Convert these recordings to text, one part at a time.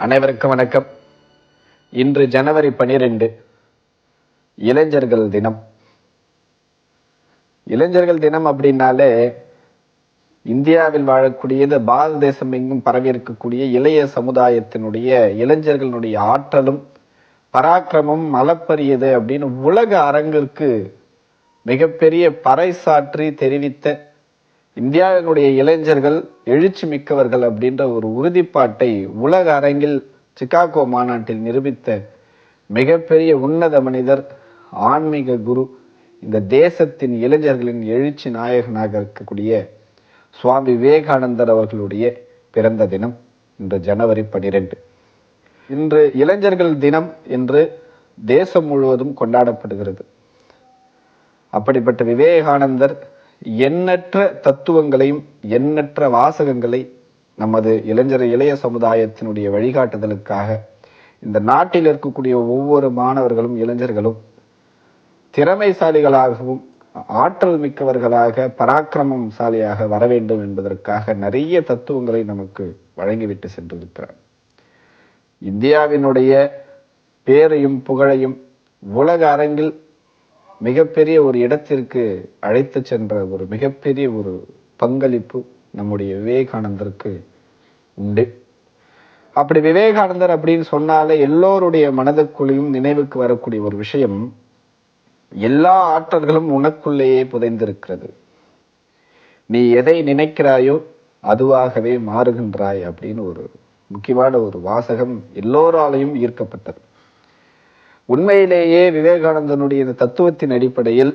அனைவருக்கும் வணக்கம். இன்று ஜனவரி பனிரெண்டு இளைஞர்கள் தினம். இளைஞர்கள் தினம் அப்படின்னாலே இந்தியாவில் வாழக்கூடியது பாரத தேசம் எங்கும் பரவி இருக்கக்கூடிய இளைய சமுதாயத்தினுடைய இளைஞர்களுடைய ஆற்றலும் பராக்கிரமும் மலப்பரியது அப்படின்னு உலக அரங்கிற்கு மிகப்பெரிய பறைசாற்றி தெரிவித்த இந்தியாவினுடைய இளைஞர்கள் எழுச்சி மிக்கவர்கள் அப்படின்ற ஒரு உறுதிப்பாட்டை உலக அரங்கில் சிகாகோ மாநாட்டில் நிரூபித்த மிகப்பெரிய உன்னத மனிதர் ஆன்மீக குரு இந்த தேசத்தின் இளைஞர்களின் எழுச்சி நாயகனாக இருக்கக்கூடிய சுவாமி விவேகானந்தர் அவர்களுடைய பிறந்த தினம் இன்று ஜனவரி பனிரெண்டு. இன்று இளைஞர்கள் தினம் என்று தேசம் முழுவதும் கொண்டாடப்படுகிறது. அப்படிப்பட்ட விவேகானந்தர் எண்ணற்ற தத்துவங்களையும் எண்ணற்ற வாசகங்களை நமது இளைஞர் இளைய சமுதாயத்தினுடைய வழிகாட்டுதலுக்காக இந்த நாட்டில் இருக்கக்கூடிய ஒவ்வொரு மாணவர்களும் இளைஞர்களும் திறமைசாலிகளாகவும் ஆற்றல் மிக்கவர்களாக பராக்கிரமசாலியாக வர வேண்டும் என்பதற்காக நிறைய தத்துவங்களை நமக்கு வழங்கிவிட்டு சென்றிருக்கிறார். இந்தியாவினுடைய பேரையும் புகழையும் உலக அரங்கில் மிகப்பெரிய ஒரு இடத்திற்கு அழைத்து சென்ற ஒரு மிகப்பெரிய ஒரு பங்களிப்பு நம்முடைய விவேகானந்தருக்கு உண்டு. அப்படி விவேகானந்தர் அப்படின்னு சொன்னாலே எல்லோருடைய மனதுக்குள்ளேயும் நினைவுக்கு வரக்கூடிய ஒரு விஷயம் எல்லா ஆற்றல்களும் உனக்குள்ளேயே புதைந்திருக்கிறது. நீ எதை நினைக்கிறாயோ அதுவாகவே மாறுகின்றாய் அப்படின்னு ஒரு முக்கியமான ஒரு வாசகம் எல்லோராலையும் ஈர்க்கப்பட்டது. உண்மையிலேயே விவேகானந்தனுடைய இந்த தத்துவத்தின் அடிப்படையில்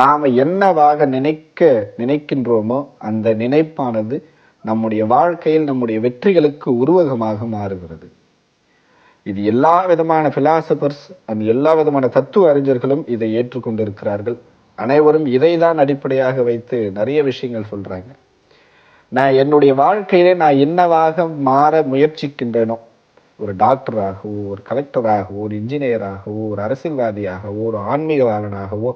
நாம என்னவாக நினைக்க நினைக்கின்றோமோ அந்த நினைப்பானது நம்முடைய வாழ்க்கையில் நம்முடைய வெற்றிகளுக்கு உருவகமாக மாறுகிறது. இது எல்லா விதமான பிலாசபர்ஸ் அண்ட் எல்லா விதமான தத்துவ அறிஞர்களும் இதை ஏற்றுக்கொண்டிருக்கிறார்கள். அனைவரும் இதை தான் அடிப்படையாக வைத்து நிறைய விஷயங்கள் சொல்றாங்க. நான் என்னுடைய வாழ்க்கையிலே நான் என்னவாக மாற முயற்சிக்கின்றேனோ ஒரு டாக்டராகவோ ஒரு கலெக்டராகவோ ஒரு இன்ஜினியராகவோ ஒரு அரசியல்வாதியாகவோ ஒரு ஆன்மீகவாளனாகவோ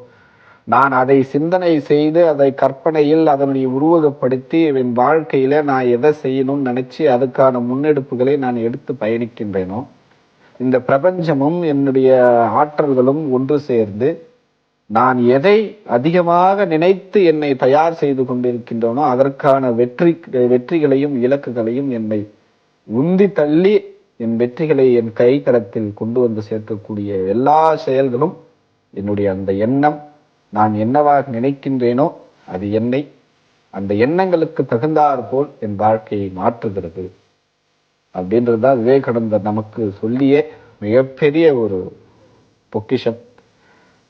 நான் அதை சிந்தனை செய்து அதை கற்பனையில் அதனுடைய உருவகப்படுத்தி என் வாழ்க்கையில் நான் எதை செய்யணும்னு நினச்சி அதுக்கான முன்னெடுப்புகளை நான் எடுத்து பயணிக்கின்றேனோ இந்த பிரபஞ்சமும் என்னுடைய ஆற்றல்களும் ஒன்று சேர்ந்து நான் எதை அதிகமாக நினைத்து என்னை தயார் செய்து கொண்டிருக்கின்றனோ அதற்கான வெற்றி வெற்றிகளையும் இலக்குகளையும் என்னை உந்தி தள்ளி என் வெற்றிகளை என் கைத்தளத்தில் கொண்டு வந்து சேர்க்கக்கூடிய எல்லா செயல்களும் என்னுடைய அந்த எண்ணம். நான் என்னவாக நினைக்கின்றேனோ அது என்னை அந்த எண்ணங்களுக்கு தகுந்தாற் போல் என் வாழ்க்கையை மாற்றுகிறது. அப்படின்றது தான் விவேகானந்தர் நமக்கு சொல்லிய மிகப்பெரிய ஒரு பொக்கிஷம்.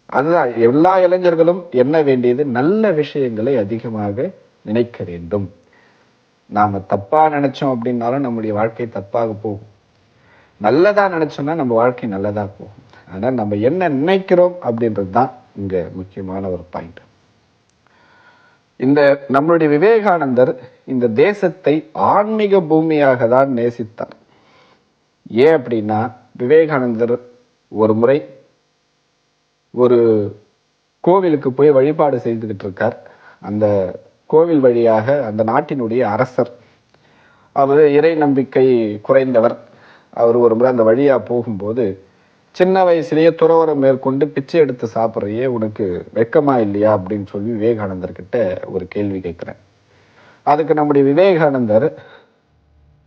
அதுதான் எல்லா இளைஞர்களும் என்ன வேண்டியது நல்ல விஷயங்களை அதிகமாக நினைக்க வேண்டும். நாம தப்பா நினைச்சோம் அப்படின்னாலும் நம்முடைய வாழ்க்கை தப்பாக போகும். நல்லதா நினைச்சோம்னா நம்ம வாழ்க்கை நல்லதா போகும். ஆனால் நம்ம என்ன நினைக்கிறோம் அப்படின்றது தான் இங்கே முக்கியமான ஒரு பாயிண்ட் இந்த நம்மளுடைய விவேகானந்தர் இந்த தேசத்தை ஆன்மீக பூமியாக தான் நேசித்தார். ஏன் அப்படின்னா விவேகானந்தர் ஒரு முறை ஒரு கோவிலுக்கு போய் வழிபாடு செய்துக்கிட்டு இருக்கார். அந்த கோவில் வழியாக அந்த நாட்டினுடைய அரசர் அவர் இறை நம்பிக்கை குறைந்தவர் அவர் ஒரு முறை அந்த வழியாக போகும்போது சின்ன வயசுலேயே துறவரம் மேற்கொண்டு பிச்சை எடுத்து சாப்பிட்றையே உனக்கு வெக்கமா இல்லையா? அப்படின்னு சொல்லி விவேகானந்தர்கிட்ட ஒரு கேள்வி கேட்குறேன். அதுக்கு நம்முடைய விவேகானந்தர்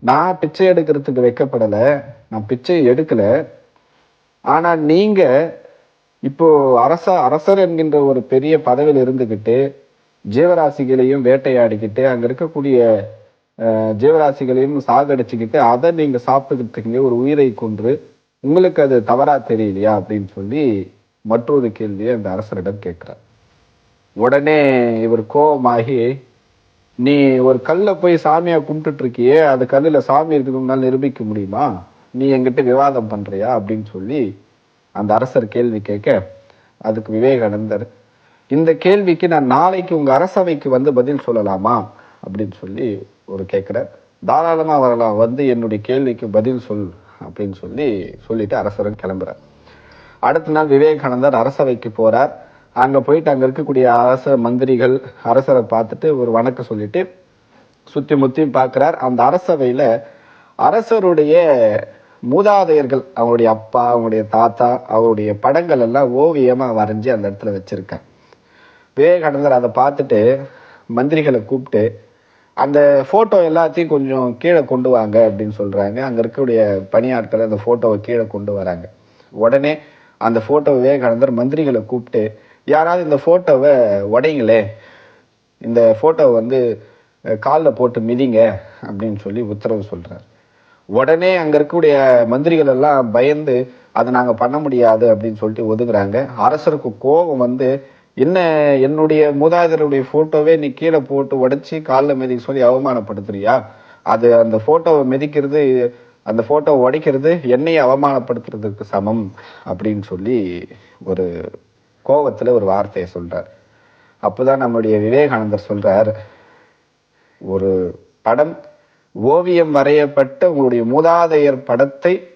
நான் பிச்சை எடுக்கிறதுக்கு வைக்கப்படலை நான் பிச்சை எடுக்கலை. ஆனால் நீங்கள் இப்போ அரச அரசர் என்கின்ற ஒரு பெரிய பதவியில் இருந்துக்கிட்டு ஜீவராசிகளையும் வேட்டையாடிக்கிட்டு அங்கே இருக்கக்கூடிய ஜீவராசிகளையும் சாகடிச்சுக்கிட்டு அதை நீங்கள் சாப்பிட்டுக்கிட்டு ஒரு உயிரை கொன்று உங்களுக்கு அது தவறாக தெரியலையா அப்படின்னு சொல்லி மற்றொரு கேள்வியை அந்த அரசரிடம் கேட்குறார். உடனே இவர் கோபமாகி நீ ஒரு கல்லை போய் சாமியாக கும்பிட்டுட்ருக்கியே அந்த அது சாமி இருக்கணும்னால நிரூபிக்க முடியுமா? நீ என்கிட்ட விவாதம் பண்ணுறியா அப்படின்னு சொல்லி அந்த அரசர் கேள்வி கேட்க அதுக்கு விவேகானந்தர் இந்த கேள்விக்கு நான் நாளைக்கு உங்கள் அரசவைக்கு வந்து பதில் சொல்லலாமா? அப்படின்னு சொல்லி ஒரு கேட்குறார் தாராளமாக வரலாம் வந்து என்னுடைய கேள்விக்கு பதில் சொல் அப்படின்னு சொல்லி சொல்லிட்டு அரசரும் கிளம்புறார். அடுத்த நாள் விவேகானந்தர் அரசவைக்கு போகிறார் அங்கே போயிட்டு அங்கே இருக்கக்கூடிய அரச மந்திரிகள் அரசரை பார்த்துட்டு ஒரு வணக்கம் சொல்லிட்டு சுற்றி முற்றியும் பார்க்குறார் அந்த அரசவையில் அரசருடைய மூதாதையர்கள் அவருடைய அப்பா அவங்களுடைய தாத்தா அவருடைய படங்கள் எல்லாம் ஓவியமாக வரைஞ்சி அந்த இடத்துல வச்சுருக்கேன் விவேகானந்தர் அதை பார்த்துட்டு மந்திரிகளை கூப்பிட்டு அந்த ஃபோட்டோ எல்லாத்தையும் கொஞ்சம் கீழே கொண்டு வாங்க அப்படின்னு சொல்கிறாங்க அங்கே இருக்கக்கூடிய பணியாட்கள் அந்த ஃபோட்டோவை கீழே கொண்டு வராங்க. உடனே அந்த ஃபோட்டோவை விவேகானந்தர் மந்திரிகளை கூப்பிட்டு யாராவது இந்த ஃபோட்டோவை உடைங்களே. இந்த ஃபோட்டோவை வந்து காலில் போட்டு மிதிங்க அப்படின்னு சொல்லி உத்தரவு சொல்கிறார் உடனே அங்கே இருக்கக்கூடிய மந்திரிகள் எல்லாம் பயந்து அதை நாங்கள் பண்ண முடியாது அப்படின்னு சொல்லிட்டு ஒதுங்குறாங்க. அரசருக்கு கோபம் வந்து என்ன என்னுடைய மூதாதையருடைய ஃபோட்டோவே நீ கீழே போட்டு உடைச்சி காலில் மிதிக்க சொல்லி அவமானப்படுத்துறியா? அது அந்த ஃபோட்டோவை மிதிக்கிறது அந்த ஃபோட்டோவை உடைக்கிறது என்னையை அவமானப்படுத்துறதுக்கு சமம் அப்படின்னு சொல்லி ஒரு கோபத்தில் ஒரு வார்த்தையை சொல்றார். அப்போதான் நம்முடைய விவேகானந்தர் சொல்கிறார் ஒரு படம் ஓவியம் வரையப்பட்ட உங்களுடைய மூதாதையர் படத்தை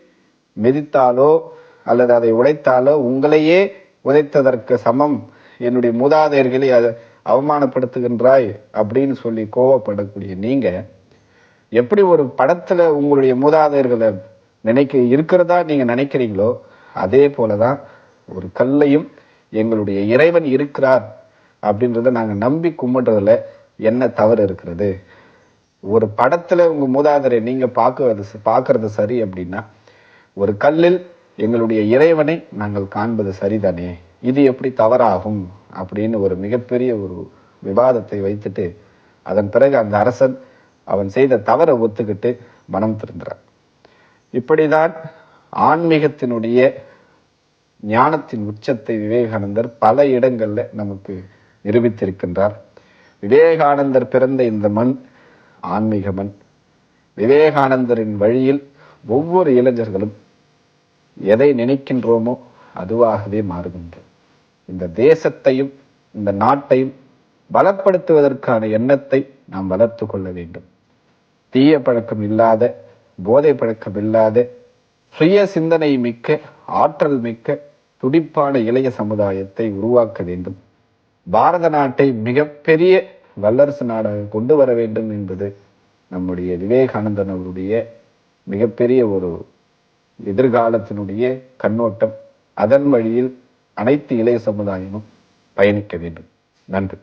மிதித்தாலோ அல்லது அதை உடைத்தாலோ உங்களையே உதைத்ததற்கு சமம். என்னுடைய மூதாதையர்களை அதை அவமானப்படுத்துகின்றாய் அப்படின்னு சொல்லி கோவப்படக்கூடிய நீங்க எப்படி ஒரு படத்துல உங்களுடைய மூதாதையர்களை நினைக்க இருக்கிறதா நீங்க நினைக்கிறீங்களோ அதே போலதான் ஒரு கல்லையும் எங்களுடைய இறைவன் இருக்கிறார் அப்படின்றத நாங்க நம்பி கும்பிடுறதுல என்ன தவறு இருக்கிறது? ஒரு படத்துல உங்க மூதாதரை நீங்க பார்க்கறது பார்க்கறது சரி அப்படின்னா ஒரு கல்லில் எங்களுடைய இறைவனை நாங்கள் காண்பது சரிதானே? இது எப்படி தவறாகும் அப்படின்னு ஒரு மிகப்பெரிய ஒரு விவாதத்தை வைத்துட்டு அதன் பிறகு அந்த அரசன் அவன் செய்த தவறை ஒத்துக்கிட்டு மனம் திருந்துறான். இப்படிதான் ஆன்மீகத்தினுடைய ஞானத்தின் உச்சத்தை விவேகானந்தர் பல இடங்களில் நமக்கு நிரூபித்திருக்கின்றார். விவேகானந்தர் பிறந்த இந்த மண் ஆன்மீக மண். விவேகானந்தரின் வழியில் ஒவ்வொரு இளைஞர்களும் எதை நினைக்கின்றோமோ அதுவாகவே மாறுகின்றது. இந்த தேசத்தையும் இந்த நாட்டையும் பலப்படுத்துவதற்கான எண்ணத்தை நாம் வளர்த்து கொள்ள வேண்டும். தீய பழக்கம் இல்லாத போதை பழக்கம் இல்லாத சுய சிந்தனை மிக்க ஆற்றல் மிக்க துடிப்பான இளைய சமுதாயத்தை உருவாக்க வேண்டும். பாரத நாட்டை மிகப்பெரிய வல்லரசு நாடாக கொண்டு வர வேண்டும் என்பது நம்முடைய விவேகானந்தன் அவருடைய மிகப்பெரிய ஒரு எதிர்காலத்தினுடைய கண்ணோட்டம். அதன் வழியில் அனைத்து இளைய சமுதாயமும் பயணிக்க வேண்டும். நன்றி.